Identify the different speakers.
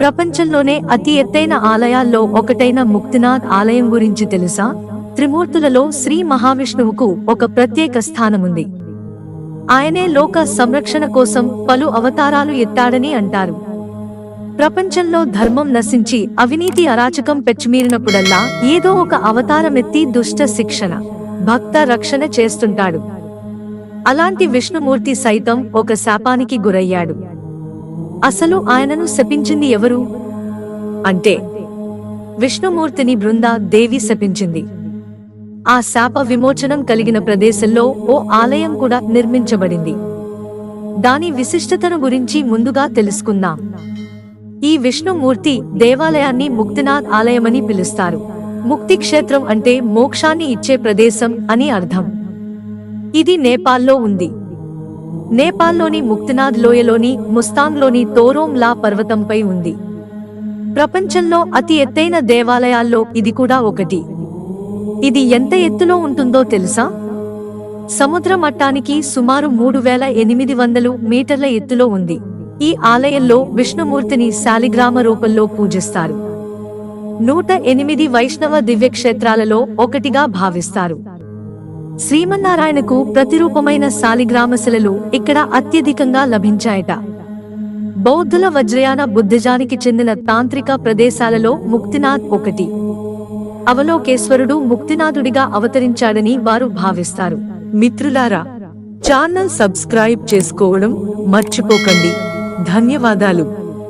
Speaker 1: ప్రపంచంలోనే అతి ఎత్తైన ఆలయాల్లో ఒకటైన ముక్తినాథ్ ఆలయం గురించి తెలుసా? త్రిమూర్తులలో శ్రీ మహావిష్ణువుకు ఒక ప్రత్యేక స్థానముంది. ఆయనే లోక సంరక్షణ కోసం పలు అవతారాలు ఎత్తాడని అంటారు. ప్రపంచంలో ధర్మం నశించి అవినీతి అరాచకం పెచ్చుమీరినప్పుడల్లా ఏదో ఒక అవతారమెత్తి దుష్ట శిక్షణ భక్త రక్షణ చేస్తుంటాడు. అలాంటి విష్ణుమూర్తి సైతం ఒక శాపానికి గురయ్యాడు. అసలు ఆయనను శపించింది ఎవరు? అంటే విష్ణుమూర్తిని బృందా దేవి శపించింది. ఆ శాప విమోచనం కలిగిన ప్రదేశంలో ఓ ఆలయం కూడా నిర్మించబడింది. దాని విశిష్టతను గురించి ముందుగా తెలుసుకుందాం. ఈ విష్ణుమూర్తి దేవాలయాన్ని ముక్తినాథ్ ఆలయమని పిలుస్తారు. ముక్తి క్షేత్రం అంటే మోక్షాన్ని ఇచ్చే ప్రదేశం అని అర్థం. ఇది నేపాల్లో ఉంది. నేపాల్లోని ముక్తినాథ్ లోయలోని ముస్తాంగ్లోని తోరోంలా పర్వతంపై ఉంది. ప్రపంచంలో అతి ఎత్తైన దేవాలయాల్లో ఇది కూడా ఒకటి. ఇది ఎంత ఎత్తులో ఉంటుందో తెలుసా? సముద్ర మట్టానికి సుమారు మూడు వేల ఎనిమిది వందలు మీటర్ల ఎత్తులో ఉంది. ఈ ఆలయంలో విష్ణుమూర్తిని శాలిగ్రామ రూపంలో పూజిస్తారు. నూట ఎనిమిది వైష్ణవ దివ్యక్షేత్రాలలో ఒకటిగా భావిస్తారు. శ్రీమన్నారాయణకు ప్రతిరూపమైన శాలిగ్రామశిలలు ఇక్కడ అత్యధికంగా లభించాయట. బౌద్ధుల వజ్రయాన బుద్ధిజానికి చెందిన తాంత్రిక ప్రదేశాలలో ముక్తినాథ్ ఒకటి. అవలోకేశ్వరుడు ముక్తినాథుడిగా అవతరించాడని వారు భావిస్తారు. మిత్రులారా ఛానల్ సబ్స్క్రైబ్ చేసుకోవడం మర్చిపోకండి. ధన్యవాదాలు.